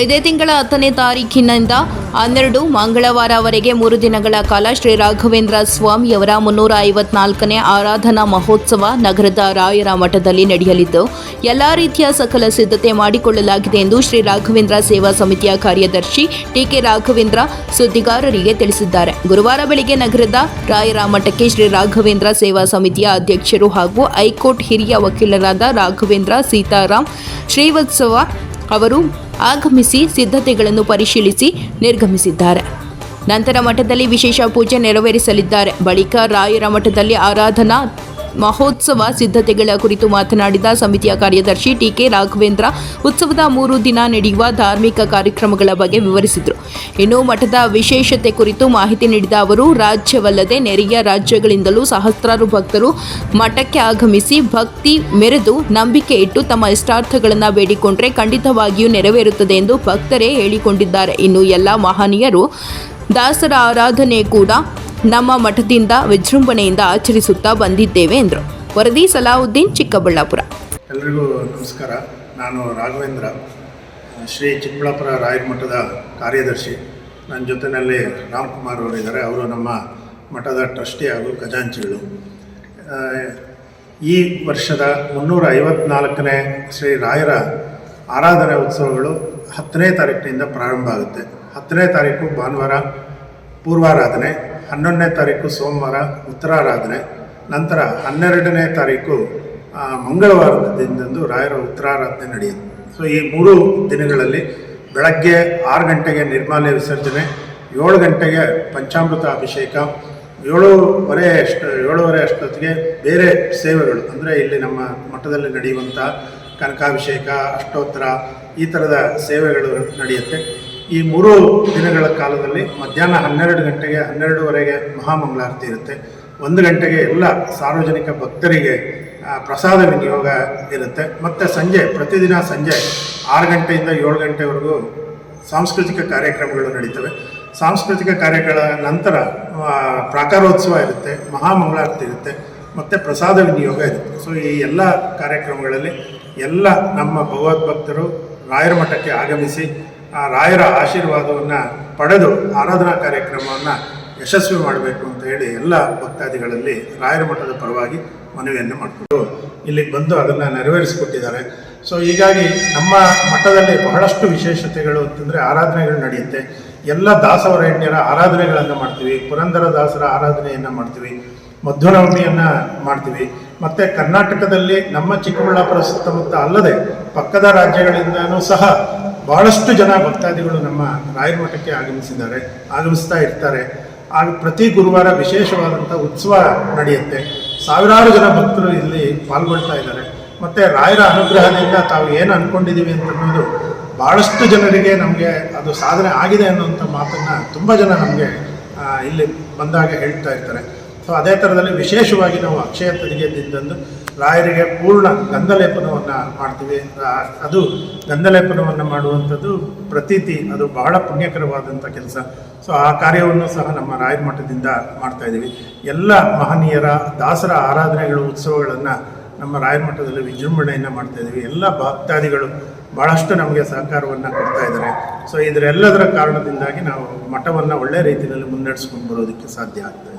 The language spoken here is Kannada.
ಇದೇ ತಿಂಗಳ ಹತ್ತನೇ ತಾರೀಖಿನಿಂದ ಹನ್ನೆರಡು ಮಂಗಳವಾರವರೆಗೆ ಮೂರು ದಿನಗಳ ಕಾಲ ಶ್ರೀ ರಾಘವೇಂದ್ರ ಸ್ವಾಮಿಯವರ ಮುನ್ನೂರ ಐವತ್ನಾಲ್ಕನೇ ಆರಾಧನಾ ಮಹೋತ್ಸವ ನಗರದ ರಾಯರ ಮಠದಲ್ಲಿ ನಡೆಯಲಿದ್ದು, ಎಲ್ಲ ರೀತಿಯ ಸಕಲ ಸಿದ್ಧತೆ ಮಾಡಿಕೊಳ್ಳಲಾಗಿದೆ ಎಂದು ಶ್ರೀ ರಾಘವೇಂದ್ರ ಸೇವಾ ಸಮಿತಿಯ ಕಾರ್ಯದರ್ಶಿ ಟಿಕೆ ರಾಘವೇಂದ್ರ ಸುದ್ದಿಗಾರರಿಗೆ ತಿಳಿಸಿದ್ದಾರೆ. ಗುರುವಾರ ಬೆಳಗ್ಗೆ ನಗರದ ರಾಯರ ಮಠಕ್ಕೆ ಶ್ರೀ ರಾಘವೇಂದ್ರ ಸೇವಾ ಸಮಿತಿಯ ಅಧ್ಯಕ್ಷರು ಹಾಗೂ ಹೈಕೋರ್ಟ್ ಹಿರಿಯ ವಕೀಲರಾದ ರಾಘವೇಂದ್ರ ಸೀತಾರಾಮ್ ಶ್ರೀವತ್ಸವ ಅವರು ಆಗಮಿಸಿ ಸಿದ್ಧತೆಗಳನ್ನು ಪರಿಶೀಲಿಸಿ ನಿರ್ಗಮಿಸಿದ್ದಾರೆ. ನಂತರ ಮಠದಲ್ಲಿ ವಿಶೇಷ ಪೂಜೆ ನೆರವೇರಿಸಲಿದ್ದಾರೆ. ಬಳಿಕ ರಾಯರ ಮಠದಲ್ಲಿ ಆರಾಧನಾ ಮಹೋತ್ಸವ ಸಿದ್ಧತೆಗಳ ಕುರಿತು ಮಾತನಾಡಿದ ಸಮಿತಿಯ ಕಾರ್ಯದರ್ಶಿ ಟಿಕೆ ರಾಘವೇಂದ್ರ, ಉತ್ಸವದ ಮೂರು ದಿನ ನಡೆಯುವ ಧಾರ್ಮಿಕ ಕಾರ್ಯಕ್ರಮಗಳ ಬಗ್ಗೆ ವಿವರಿಸಿದರು. ಇನ್ನು ಮಠದ ವಿಶೇಷತೆ ಕುರಿತು ಮಾಹಿತಿ ನೀಡಿದ ಅವರು, ರಾಜ್ಯವಲ್ಲದೆ ನೆರೆಯ ರಾಜ್ಯಗಳಿಂದಲೂ ಸಹಸ್ರಾರು ಭಕ್ತರು ಮಠಕ್ಕೆ ಆಗಮಿಸಿ ಭಕ್ತಿ ಮೆರೆದು ನಂಬಿಕೆ ಇಟ್ಟು ತಮ್ಮ ಇಷ್ಟಾರ್ಥಗಳನ್ನು ಬೇಡಿಕೊಂಡ್ರೆ ಖಂಡಿತವಾಗಿಯೂ ನೆರವೇರುತ್ತದೆ ಎಂದು ಭಕ್ತರೇ ಹೇಳಿಕೊಂಡಿದ್ದಾರೆ. ಇನ್ನು ಎಲ್ಲ ಮಹನೀಯರು ದಾಸರ ಆರಾಧನೆ ಕೂಡ ನಮ್ಮ ಮಠದಿಂದ ವಿಜೃಂಭಣೆಯಿಂದ ಆಚರಿಸುತ್ತಾ ಬಂದಿದ್ದೇವೆ ಎಂದರು. ವರದಿ ಸಲಾವುದ್ದೀನ್, ಚಿಕ್ಕಬಳ್ಳಾಪುರ. ಎಲ್ರಿಗೂ ನಮಸ್ಕಾರ. ನಾನು ರಾಘವೇಂದ್ರ, ಶ್ರೀ ಚಿಕ್ಕಬಳ್ಳಾಪುರ ರಾಯರ ಮಠದ ಕಾರ್ಯದರ್ಶಿ. ನನ್ನ ಜೊತೆಯಲ್ಲಿ ರಾಮ್ಕುಮಾರ್ ಅವರು ಇದ್ದಾರೆ ಅವರು ನಮ್ಮ ಮಠದ ಟ್ರಸ್ಟಿ ಹಾಗೂ ಖಜಾಂಚಿಗಳು. ಈ ವರ್ಷದ ಮುನ್ನೂರ ಐವತ್ನಾಲ್ಕನೇ ಶ್ರೀ ರಾಯರ ಆರಾಧನೆ ಉತ್ಸವಗಳು ಹತ್ತನೇ ತಾರೀಕಿನಿಂದ ಪ್ರಾರಂಭ ಆಗುತ್ತೆ. ಹತ್ತನೇ ತಾರೀಕು ಭಾನುವಾರ ಪೂರ್ವಾರಾಧನೆ. ಹನ್ನೊಂದನೇ ತಾರೀಕು ಸೋಮವಾರ ಉತ್ತರಾರಾಧನೆ, ನಂತರ ಹನ್ನೆರಡನೇ ತಾರೀಕು ಮಂಗಳವಾರದ ದಿನದಂದು ರಾಯರ ಉತ್ತರಾರಾಧನೆ ನಡೆಯುತ್ತೆ. ಸೊ ಈ ಮೂರು ದಿನಗಳಲ್ಲಿ ಬೆಳಗ್ಗೆ ಆರು ಗಂಟೆಗೆ ನಿರ್ಮಾಲ್ಯ ವಿಸರ್ಜನೆ, ಏಳು ಗಂಟೆಗೆ ಪಂಚಾಮೃತ ಅಭಿಷೇಕ, ಏಳೂವರೆ ಅಷ್ಟು, ಏಳೂವರೆ ಅಷ್ಟೊತ್ತಿಗೆ ಬೇರೆ ಸೇವೆಗಳು, ಅಂದರೆ ಇಲ್ಲಿ ನಮ್ಮ ಮಠದಲ್ಲಿ ನಡೆಯುವಂಥ ಕನಕಾಭಿಷೇಕ, ಅಷ್ಟೋತ್ತರ, ಈ ಥರದ ಸೇವೆಗಳು ನಡೆಯುತ್ತೆ. ಈ ಮೂರು ದಿನಗಳ ಕಾಲದಲ್ಲಿ ಮಧ್ಯಾಹ್ನ ಹನ್ನೆರಡು ಗಂಟೆಗೆ, ಹನ್ನೆರಡುವರೆಗೆ ಮಹಾಮಂಗಳಾರತಿ ಇರುತ್ತೆ. ಒಂದು ಗಂಟೆಗೆ ಎಲ್ಲ ಸಾರ್ವಜನಿಕ ಭಕ್ತರಿಗೆ ಪ್ರಸಾದ ವಿನಿಯೋಗ ಇರುತ್ತೆ. ಮತ್ತು ಸಂಜೆ, ಪ್ರತಿದಿನ ಸಂಜೆ ಆರು ಗಂಟೆಯಿಂದ ಏಳು ಗಂಟೆವರೆಗೂ ಸಾಂಸ್ಕೃತಿಕ ಕಾರ್ಯಕ್ರಮಗಳು ನಡೀತವೆ. ಸಾಂಸ್ಕೃತಿಕ ಕಾರ್ಯಗಳ ನಂತರ ಪ್ರಾಕಾರೋತ್ಸವ ಇರುತ್ತೆ, ಮಹಾಮಂಗಳಾರತಿ ಇರುತ್ತೆ, ಮತ್ತು ಪ್ರಸಾದ ವಿನಿಯೋಗ ಇರುತ್ತೆ. ಸೊ ಈ ಎಲ್ಲ ಕಾರ್ಯಕ್ರಮಗಳಲ್ಲಿ ಎಲ್ಲ ನಮ್ಮ ಭಗವದ್ಭಕ್ತರು ರಾಯರ ಮಠಕ್ಕೆ ಆಗಮಿಸಿ ಆ ರಾಯರ ಆಶೀರ್ವಾದವನ್ನು ಪಡೆದು ಆರಾಧನಾ ಕಾರ್ಯಕ್ರಮವನ್ನು ಯಶಸ್ವಿ ಮಾಡಬೇಕು ಅಂತ ಹೇಳಿ ಎಲ್ಲ ಭಕ್ತಾದಿಗಳಲ್ಲಿ ರಾಯರ ಮಠದ ಪರವಾಗಿ ಮನವಿಯನ್ನು ಮಾಡಿಕೊಂಡು ಇಲ್ಲಿಗೆ ಬಂದು ಅದನ್ನು ನೆರವೇರಿಸಿಕೊಟ್ಟಿದ್ದಾರೆ. ಸೊ ಹೀಗಾಗಿ ನಮ್ಮ ಮಠದಲ್ಲಿ ಬಹಳಷ್ಟು ವಿಶೇಷತೆಗಳು ಅಂತಂದರೆ ಆರಾಧನೆಗಳು ನಡೆಯುತ್ತೆ. ಎಲ್ಲ ದಾಸವರೇಣ್ಯರ ಆರಾಧನೆಗಳನ್ನು ಮಾಡ್ತೀವಿ, ಪುರಂದರ ದಾಸರ ಆರಾಧನೆಯನ್ನು ಮಾಡ್ತೀವಿ ಮಧ್ವನವಮಿಯನ್ನು ಮಾಡ್ತೀವಿ. ಮತ್ತು ಕರ್ನಾಟಕದಲ್ಲಿ ನಮ್ಮ ಚಿಕ್ಕಬಳ್ಳಾಪುರ ಸುತ್ತಮುತ್ತ ಅಲ್ಲದೆ ಪಕ್ಕದ ರಾಜ್ಯಗಳಿಂದನೂ ಸಹ ಬಹಳಷ್ಟು ಜನ ಭಕ್ತಾದಿಗಳು ನಮ್ಮ ರಾಯರ ಮಠಕ್ಕೆ ಆಗಮಿಸಿದ್ದಾರೆ, ಆಗಮಿಸ್ತಾ ಇರ್ತಾರೆ. ಆಗ ಪ್ರತಿ ಗುರುವಾರ ವಿಶೇಷವಾದಂಥ ಉತ್ಸವ ನಡೆಯುತ್ತೆ. ಸಾವಿರಾರು ಜನ ಭಕ್ತರು ಇಲ್ಲಿ ಪಾಲ್ಗೊಳ್ತಾ ಇದ್ದಾರೆ. ಮತ್ತು ರಾಯರ ಅನುಗ್ರಹದಿಂದ ತಾವು ಏನು ಅಂದ್ಕೊಂಡಿದ್ದೀವಿ ಅಂತ ಅನ್ನೋದು ಭಾಳಷ್ಟು ಜನರಿಗೆ ನಮಗೆ ಅದು ಸಾಧನೆ ಆಗಿದೆ ಅನ್ನೋಂಥ ಮಾತನ್ನು ತುಂಬ ಜನ ನಮಗೆ ಇಲ್ಲಿ ಬಂದಾಗ ಹೇಳ್ತಾ ಇರ್ತಾರೆ. ಸೊ ಅದೇ ಥರದಲ್ಲಿ ವಿಶೇಷವಾಗಿ ನಾವು ಅಕ್ಷಯ ತೆರಿಗೆ ದಿನದಂದು ರಾಯರಿಗೆ ಪೂರ್ಣ ಗಂಧಲೇಪನವನ್ನು ಮಾಡ್ತೀವಿ. ಅದು ಗಂಧಲೇಪನವನ್ನು ಮಾಡುವಂಥದ್ದು ಪ್ರತೀತಿ. ಅದು ಬಹಳ ಪುಣ್ಯಕರವಾದಂಥ ಕೆಲಸ. ಸೊ, ಆ ಕಾರ್ಯವನ್ನು ಸಹ ನಮ್ಮ ರಾಯರ ಮಠದಿಂದ ಮಾಡ್ತಾ ಇದ್ದೀವಿ. ಎಲ್ಲ ಮಹನೀಯರ ದಾಸರ ಆರಾಧನೆಗಳು, ಉತ್ಸವಗಳನ್ನು ನಮ್ಮ ರಾಯರ ಮಠದಲ್ಲಿ ವಿಜೃಂಭಣೆಯನ್ನು ಮಾಡ್ತಾ ಇದ್ದೀವಿ. ಎಲ್ಲ ಭಕ್ತಾದಿಗಳು ಭಾಳಷ್ಟು ನಮಗೆ ಸಹಕಾರವನ್ನು ಕೊಡ್ತಾ ಇದ್ದಾರೆ. ಸೊ, ಇದರೆಲ್ಲದರ ಕಾರಣದಿಂದಾಗಿ ನಾವು ಮಠವನ್ನು ಒಳ್ಳೆಯ ರೀತಿಯಲ್ಲಿ ಮುನ್ನಡೆಸ್ಕೊಂಡು ಬರೋದಕ್ಕೆ ಸಾಧ್ಯ ಆಗ್ತದೆ